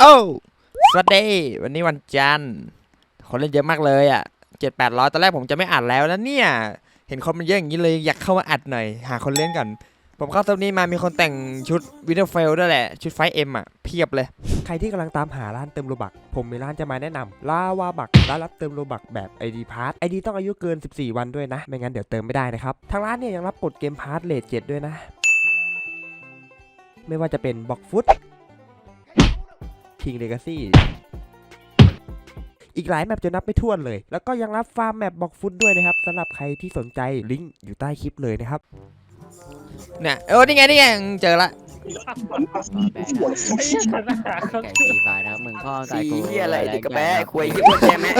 โอ้สวัสดีวันนี้วันจันทร์คนเล่นเยอะมากเลยอะเจ็ดแปดร้อยตอนแรกผมจะไม่อัดแล้วนะเนี่ย เห็นคนมันเยอะอย่างนี้เลยอยากเข้ามาอัดหน่อย หาคนเล่นกันผมเข้าเซิร์ฟนี้มามีคนแต่งชุดวินเทอร์เฟลด้วยแหละ ชุดไฟเอ็มอะ เพียบเลย ใครที่กำลังตามหาร้านเติมโลบัก ผมมีร้านจะมาแนะนำลาวาบักร้านรับเติมโลบักแบบ ID p a s s ID ต้องอายุเกิน 14 วันด้วยนะ ไม่งั้นเดี๋ยวเติมไม่ได้นะครับ ทางร้านเนี่ยยังรับกดเกมพาร์ทเลทเจ็ดด้วยนะ ไม่ว่าจะเป็นบ็อกฟุต คิงเลกาซีอีกหลายแมปจะนับไม่ถ้วนเลย แล้วก็ยังรับฟาร์มแมปบอกฟุตด้วยนะครับสำหรับใครที่สนใจลิงก์อยู่ใต้คลิปเลยนะครับเนี่ยเออนี่ไงนี่ไงเจอละ ไอ้ปีไก่สีฟ้านะครัมึงพ่อตายสีกูเหี้ยอะไรเด็กกระแปะคุยกับเพวกแกแม่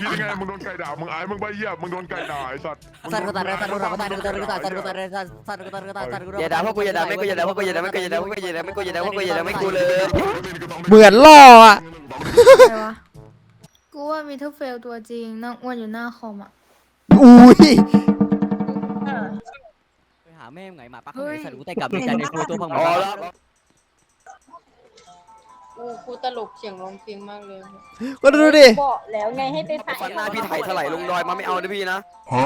คิดยังไงมึงโดนไก่ด่ามึงไอ้มึงใบเหี้ยมึงโดนไก่ด่าไอ้สัตว์สัตว์กูตัดเลยสัตว์กูตัดสัตว์กูตัดสัตว์กูตัดสัตว์สัตว์กูตัดสัตว์กูตัดอย่าด่าพวกกูอย่าด่าแม่กูอย่าด่าพวกกูอย่าด่าแม่กูอย่าด่าพวกกูอย่าด่าแม่กูอย่าด่าพวกกูอย่าด่าแม่กูเลยเหมือนล่ออะกูว่ามีเทุร์เฟลตัวจริงนั่งอ้วนอยู่หน้าคอมอะอุ้ยาแม่มึงไงมาปักไอ้สัตว์กูแต่กลับในใจในตัวตัวพังอ๋อแล้วกูกูตลกเสียงร้องเพลงมากเลยก็ดูดิบอกแล้วไงให้ไปถ่ายฟันหน้าพี่ไถ่ถลายลงดอยมาไม่เอานะพี่นะฮะ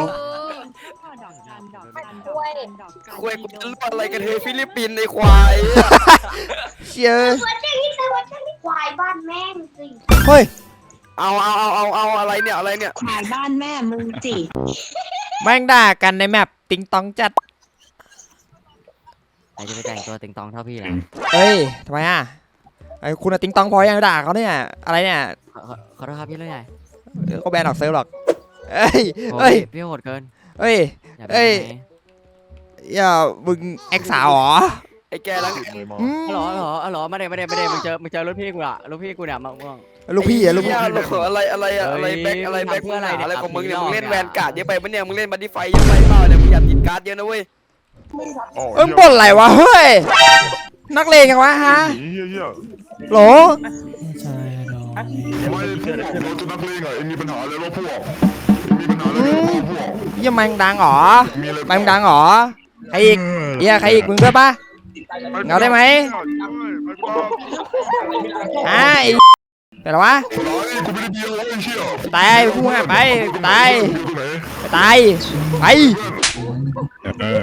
ด้วยควยกูจะรู้อะไรกันเฮ้ยฟิลิปปินส์ในควายเชียร์ควายบ้านแม่งสิเฮ้ยเอาเอาเอาเอาเอาอะไรเนี่ยอะไรเนี่ยขายบ้านแม่มึงจิแม่งด่ากันในแมปติงตองจัด ใครจะไปแต่งตัวติงตองเท่าพี่นะเอ้ยทำไมอะไอ้คุณอะติงตองพอยังด่าเขาเนี่ย อะไรเนี่ยขอโทษครับพี่เรื่องใหญ่เดี๋ยวเขาแบนออกเซิร์ฟหรอก เอ้ย โอ้เอ้ย ยพี่โหดเกินเอ้ย อย่าเอ้ไปยอย่ามึงแอคสาวเหรอไอ้แกแล้วอืมฮัลโหลฮัลโหลฮัลโหลมาเด้มาเด้มาเด้มึงเจอมึงเจอรถพี่กูอะรถพี่กูเนี่ยมาม่วง ลูกพี่อะลูกพี่อะไรอะไรอะไรแบ็คอะไรแบ็คเพื่ออะไรเนี่ยอะไรของมึงเนี่ยขับมึงหนีเล่นรอบแวนการ์ดเยอะไปปะเนี่ยมึงเล่นบัตตี้ไฟเยอะไปเปล่าเนี่ยมึงอย่าติดการ์ดเยอะนะเว้ย เอ้ยบ่นอะไรวะเฮ้ย นักเลงยังวะฮะเหี้ยเหี้ยโหลไม่พวกเราจะนักเลงอะเอ็งมีปัญหาอะไรวะพวกมีปัญหาอะไรกับพวกเยี่ยมแมงดังเหรอมีอะไรแมงดังเหรอใครอีกเฮียใครอีกมึงด้วยปะเงาได้ไหมอ่าไอ้แต่ละวะกูไม่ได้เดียวไอ้เชี่ยตายพูดง่ายไปตายอยู่ตรงไหนตายไป เออ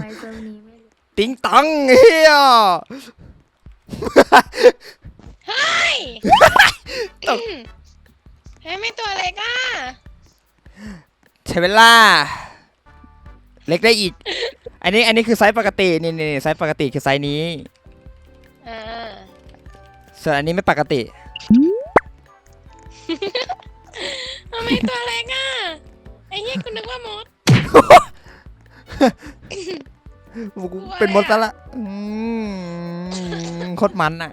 ไปเซิร์ฟนี้ไม่รู้ติงตังเฮียเฮ้ยไม่ตัวเล็กอะใช้เวลา เล็กได้อีก อันนี้อันนี้คือไซส์ปกตินี่นี่ไซส์ปกติคือไซส์นี้ อ่าส่วนอันนี้ไม่ปกติ ทำไมตัวเล็กอะไอ้เหี้ยกูนึกว่ามด กูเป็นมดซะละอืมโคตรมันอะ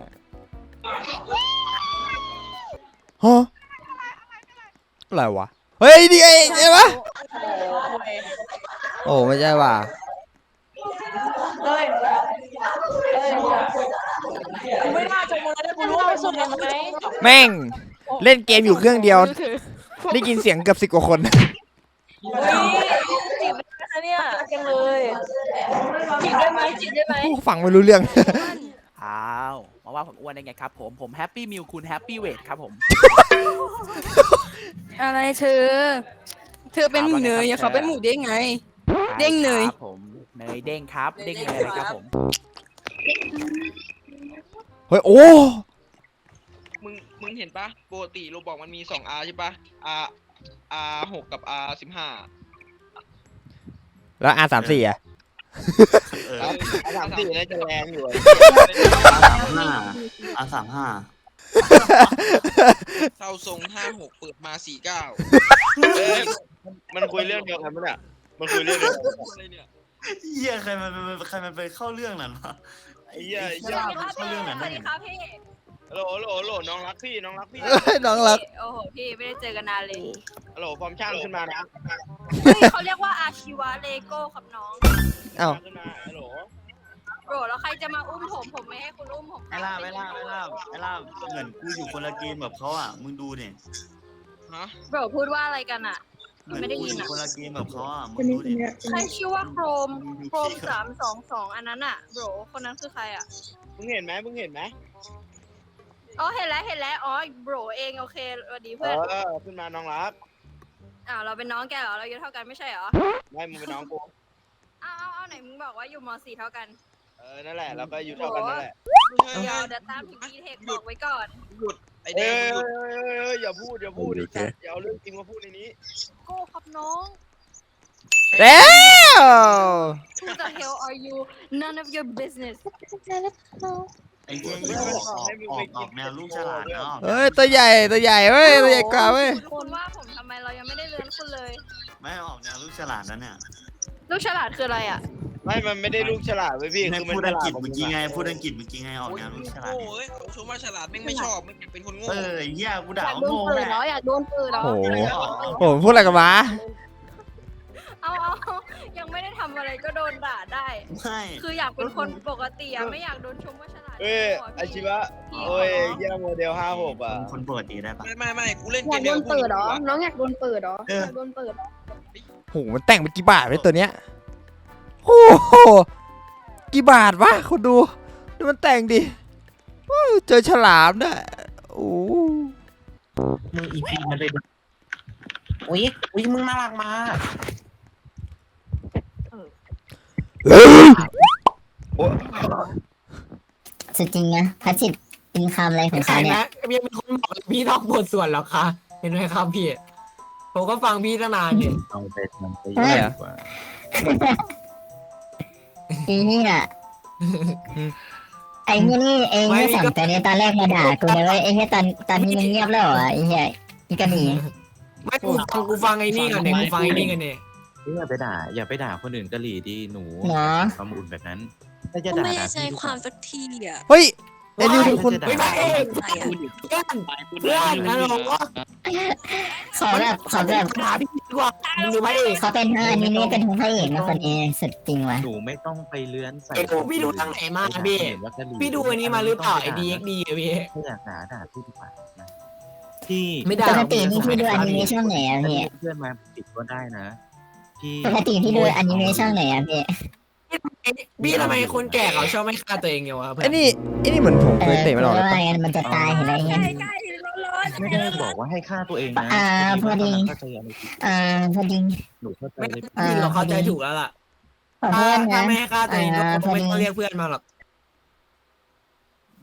ฮะอะไรวะ เฮ้ยนี่ไอ้ไอ้วะโอ้ไม่ใช่ว่ะไม่น่าจะมือได้กูรู้ว่าสุดยังไงแม่ง เล่นเกมอยู่เครื่องเดียว ได้ยินเสียงเกือบสิบกว่าคนจีบได้ เนี่ยจังเลยจีบได้ไหมจีบได้ไหมฟังไม่รู้เรื่อง อ้าวมาว่าผมอ้วนได้ไงครับผม ผมแฮปปี้มิลคุณแฮปปี้เวทครับผม อะไรเธอ เธอเป็นหมูเนยอะเขาเป็นหมูได้ไง เด้งเนยครับผมเนยเด้งครับ เด้งเนยเลยครับผม เฮ้ยโอ้มึงมึงเห็นปะปกติโรบอกมันมีสอง R ใช่ปะ R R หกกับ R สิบห้า แล้ว R สามสี่อะ R สามสี่น่าจะแรงอยู่อาสามห้าเท่าทรงห้าหกเปิดมาสี่เก้ามันคุยเรื่องเดียวกันปะเนี่ยมันคุยเรื่องเดียวกันอะไรเนี่ยเหี้ยใครมันใครมันไปเข้าเรื่องนั้นวะไอ้เหี้ยไอ้เหี้เหี้ยยมันเข้าเรื่องนั้นได้ ไงโหลโหลโหลน้องรักพี่น้องรักพี่น้องรัก โอ้โหพี่ไม่ได้เจอกันนานเลยโหลฟอร์มช่างขึ้นมานะเขาเรียกว่าอาชีวะเลโก้ครับน้องอ้าว ขึ้นมาโหลโบรแล้วใครจะมาอุ้มผมผมไม่ให้คุณอุ้มผมไอ้ล่ามไอ้ล่ามไอ้ล่ามไอ้ล่ามเหมือนกูอยู่คนละเกมแบบเขาอะ มึงดูเนี่ยฮะโบรพูดว่าอะไรกันอะไม่ได้ยินอะอะคนละเกมกับเขาอะ มึงรู้ดิใครชื่อว่าโครมโครมสามสองสองอันนั้นอะโบรคนนั้นคือใครอะมึงเห็นไหมมึงเห็นไหม อ๋อเห็นแล้วเห็นแล้วอ๋อโบรเองโอเคสวัสดีเอเพื่อนอขึ้นมาน้องรักอ้าวเราเป็นน้องแกเหรอเราอายุเท่ากันไม่ใช่เหรอไม่มึงเป็นน้องกูอ้าวอ้าวอ้าวไหนมึงบอกว่าอยู่มสี่เท่ากันเออนั่นแหละเราก็อยู่เท่ากันนั่นแหละเดี๋ยวเดี๋ยวตามที่พีเทคบอกไว้ก่อนไอเด้ยอย่าพูดอย่าพูดดิสัตว์อย่าเอาเรื่องจริงมาพูดในนี้โก้ครับน้อง แล้ว Who the hell are you None of your business ไอ้เหี้ยอย่าออกออกออกออกแนวลูกฉลาดนะออกเฮ้ยตัวใหญ่ตัวใหญ่เว้ยตัวใหญ่กว่าเว้ยคุณว่าผมทำไมเรายังไม่ได้เลือนคุณเลย ไม่ออกแนวลูกฉลาดนะเนี่ยลูกฉลาดคืออะไรอะ ไม่ มันไม่ได้ลูกฉลาดเว้ยพี่ให้คือมันพูดฉอังลาดกฤษเมื่อกี้ไงพูดอังกฤษเมื่อกี้ไงออกแนวลูกฉลาดโง่เอ้ยเขาชมว่าฉลาดแม่งไม่ชอบไม่เป็นคนโง่เออไอ้เหี้ยกูอด่ายากว่าโดนโง่ปืนแหเหรอละอยากโดนปืนเหรอโอ้โหโอ้โหพูดอะไรกันวะเอาเอายังไม่ได้ทำอะไรก็โดนด่าได้ไม่คืออยากเป็นคนปกติอะไม่อยากโดนชมว่าฉลาด เอ้ยอาชีวะโอ้ยเยี่ยมโมเดลห้าหกอะคนปกติได้ปะไม่ไม่ไม่กูเล่นอเกยากมโดเดียวนกับพวกเปิดเหรอมึงน้องอยากโดนเปิดเหรอเอออยากโดนเปิดเหรอโอ้โหมันแต่งเป็นกี่บาทไว้ตัวเนี้ยโอ้โหกี่บาทวะคุณดูดูมันแต่งดิโอ้ยเจอฉลามด้วยโอ้มึงอีพีมันเลยอุ้ยอุ้ยมึงน่ารักมาก สุดจริงนะพัชิตเป็นคำอะไรของใครเขาเนี่ยนะยังมีคนบอกเลยพี่นอกบทส่วนเหรอคะเห็นไหมครับพี่ผมก็ฟังพี่ตั้งนานเนี่ยเอาไปทำไปอะไรดีอะกว่าไอ้นี่อะไอ้นี่นี่ไอ้นี่สองตัวนี้ตอนแรกมาด่ากูเลยว่าไอ้เนี่ยตอนตอนนี้มึงเงียบแล้วเหรอไอ้เหี้ยอีกระหนีไม่กูฟังกูฟังไอ้นี่กันเนี่ยกูฟังไอ้นี่กันเนี่ยอย่าไปด่า อย่าไปด่าคนอื่นกะหรี่ดีหนูเนาะความอุ่นแบบนั้น ถ้าจะกูด่าไม่ด่าได้ใจพี่ดีกความสักทีอะเฮ้ยไอ้นิวทุกคน ไม่ไม่เองใจอะเพื่อนเพื่อนฮัลโหลเขาแบบเขาแบบถามพี่ดีกว่ามึงดูไหมเองเขาเป็นพระอนิเมะเป็นพระเอกนะคนนี้สุดจริงว่ะหนูไม่ต้องไปเลื้อนใส่ไอ้กูพี่ดูทางไหนมาพี่เห็นว่ากะหรี่พี่ดูอันนี้มาหรือเปล่าไอ้ดีเอ็กดีอะพี่ ถ้าอยากด่าด่าพี่ดีกว่านะที่ไม่ด่า ปกตินี่พี่ดูอนิเมะช่องไหนอะพี่เพื่อนมาติดก็ได้นะพี่ปกติพี่ดูอนิเมะช่องไหนอะพี่ พี่ทำไมคนแก่เขาชอบไม่ฆ่าตัวเองเนี่ยวะเพื่ไอ้นี่ไอ้นี่เหมือนผมเอเคยอเตะมันออกเลยว่าปะไงมันจะตายเห็นอะไรเงี้ยไม่ได้บอกว่าให้ฆ่าตัวเองนะอ่าพอดี เข้าใจอะไรผิดอ่าพอดี หนูเข้าใจไม่เลยผิดพี่เราเข้าใจถูกแล้วล่ะขอโทถ้าษถ้านะ ไม่ให้ฆ่าตัวเองก็อ่าคงไม่พอดีต้องเรียกเพื่อนมาหรอก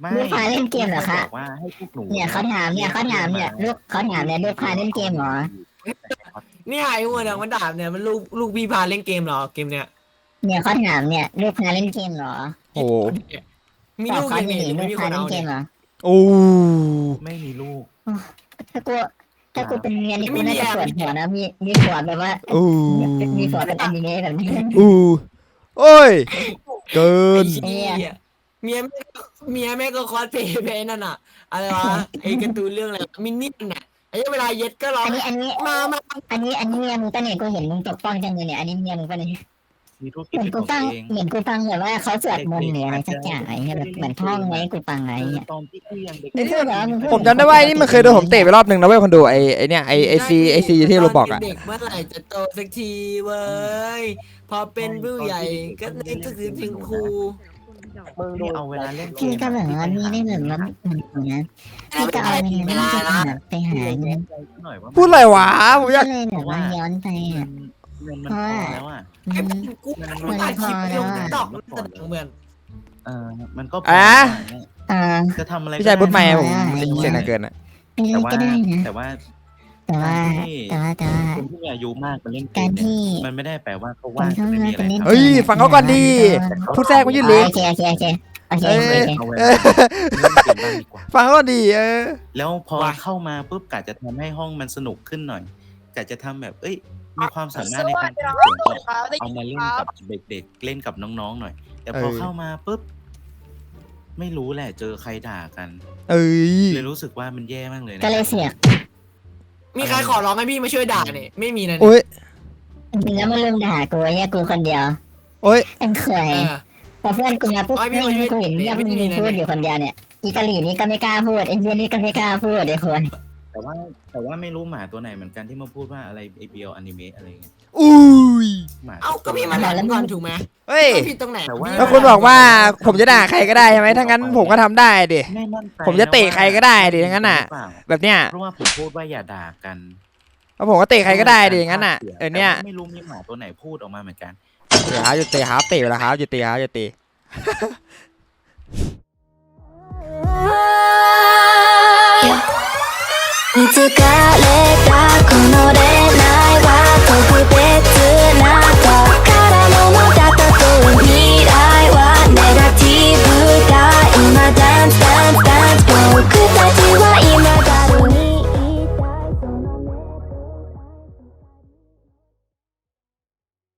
ไม่ลูกค้าเล่นเกมเหรอคะ บอกว่าให้พวกหนูเนี่ยเขาถามเนี่ยเขาถามเนี่ยลูกเขาถามเนี่ยลูกพาเล่นเกมเหรอ เนี่ยไอ้หัวเนี่ยมันด่าเนี่ยมันลูกลูกพี่พาเล่นเกมเหรอเกมเนี่ย เนี่ยเขาถามเนี่ยลูกพาเล่นเกมเหรอโอ้โหมีตอบลูกเขายังดีไงลูไม่กมีคพานเล่เอานเกเนี่ยมเหรอโอ้ไม่มีลูกถ้ากูถ้ากูเป็นเมียนี่กูน่าจะปวดหัวนะมีมีผัวแบบว่าโอ้มีผัวเป็นอนิเมะแบบนี้โอ้โอ้ย เกินไอ้เหี้ยเมียแม่ก็เมียแม่ก็คอสเพลย์ไปนั่นน่ะอะไรวะไอ้การ์ตูนเรื่องอะไรมินนี่นน่ะไอ้เวลาเย็ดก็ร้องอันนี้อันนี้มามาอันนี้อันนี้เมียมึงปะเนี่ยกูเห็นมึงปกป้องจังเลยเนี่ยอันนี้เมียมึงปะเนี่ย มีธุรกิจเหมือนเป็นกูของฟังตัวเอง เหมือนกูฟังแบบว่าเขาสวดมนต์หรืออะไรสักอย่างอะไรเงี้ยแบบเหมือนท่องไว้กูฟังไว้เนี่ยตอนที่พี่ยังเด็กมึงพูดเหรอมึงพูดผมจำได้ว่าไอ้นี่มันเคยโดนผมเตะไปรอบหนึ่งนะเว้ยคนดูไอ้ไอ้เนี่ยไอ้ไอ้ซีไอ้ซีที่เราบอกอะ เด็กเมื่อไหร่จะโตสักทีเว้ย พอเป็นผู้ใหญ่ก็นึกถึงถึงครูมึงดูเอาเวลาเล่นเกพี่มก็แบบว่ามีได้แบบว่าเหมือนกูนะพี่ก็เอาเงินที่จะหาไปหาเงินหน่อยว่าพูดอะไรวะผมอยากก็เลยแบบว่าย้อนไปอะ เงินมันพอแล้วอะอืไอ้มกูกูถ่ายคลิปลงติ๊กต็อกมันจะดังเหมือนเออมันก็พอะอ่า จะทำอะไรพี่ชายบุญใหม่อะผมได้ได้ยินเสียงดังเกินอะไม่แต่รู้ว่าก็ได้นะแต่ว่า แต่ว่าแต่ว่าแต่ว่า คนที่มีอายุมากมาเล่นเกการมเนี่ยที่มันไม่ได้แปลว่าเขาคว่านงเข้าจะไม่มามีอะไรเป็นเล่นทำเฮ้ยฟังเขาก่อนดี พูดแทรกมายืดเลย โอเคโอเคโอเคโอเคเอ้โอยเค เอาเวเอลาอเล่นเกมบ้างดีกว่า ฟังเขาก่อนดีเออ แล้วพอว่ะเข้ามาปุ๊บกะจะทำให้ห้องมันสนุกขึ้นหน่อยกะจะทำแบบ เอ้ย มีความสามารถในการพูดเสียงแบบเอามาเล่นกับเด็กๆเล่นกับน้องๆหน่อย แต่พอเออ เข้ามาปุ๊บ ไม่รู้แหละ เจอใครด่ากันเอ้ย เลยรู้สึกว่ามันแย่มากเลยนะก็เลยเสียกมีใครขอร้องให้พี่มาช่วยด่าเนี่ยไม่มีนะโอ้เนี่ยยจริงๆแล้วมันลืมด่ากูไอ้เนี่ยกูคนเดียวโอ้ย เป็นเคยเออ พอเพื่อนกูมาปุ๊บโอ้ยพี่ไม่มาช่วยกูเห็นเงียบไม่มึงมีนะพูดอยู่คนเดียวเนี่ยอีกะหรี่นี่ก็ไม่กล้าพูดไอ้เพื่อนนี่ก็ไม่กล้าพูดไอ้คน แต่ว่าแต่ว่าไม่รู้หมาตัวไหนเหมือนกันที่มาพูดว่าอะไรไอเบียวอนิเมะอะไรเงี้ยอุ้ยหมาเอ้าก็พี่มาแหลมก่อนถูกไหมเฮ้ยไม่ผิดตรงไหนแต่ว่าแล้วคุณบอกว่าผมจะด่าใครก็ได้ใช่ไหมถ้างั้นผมก็ทำได้ดิไม่มั่นใจผมจะเตะใครก็ได้ดิอย่างนั้นน่ะ หรือเปล่าแบบเนี้ยเพราะว่าผมพูดว่าอย่าด่ากันแล้วผมก็เตะใครก็ได้ดิอย่างนั้นน่ะเออเนี่ยแต่ว่าไม่รู้มีหมาตัวไหนพูดออกมาเหมือนกันเดี๋ยวครับหยุดเตะครับเตะไปแล้วครับหยุดเตะครับหยุดเตะ 見つかれたこのレ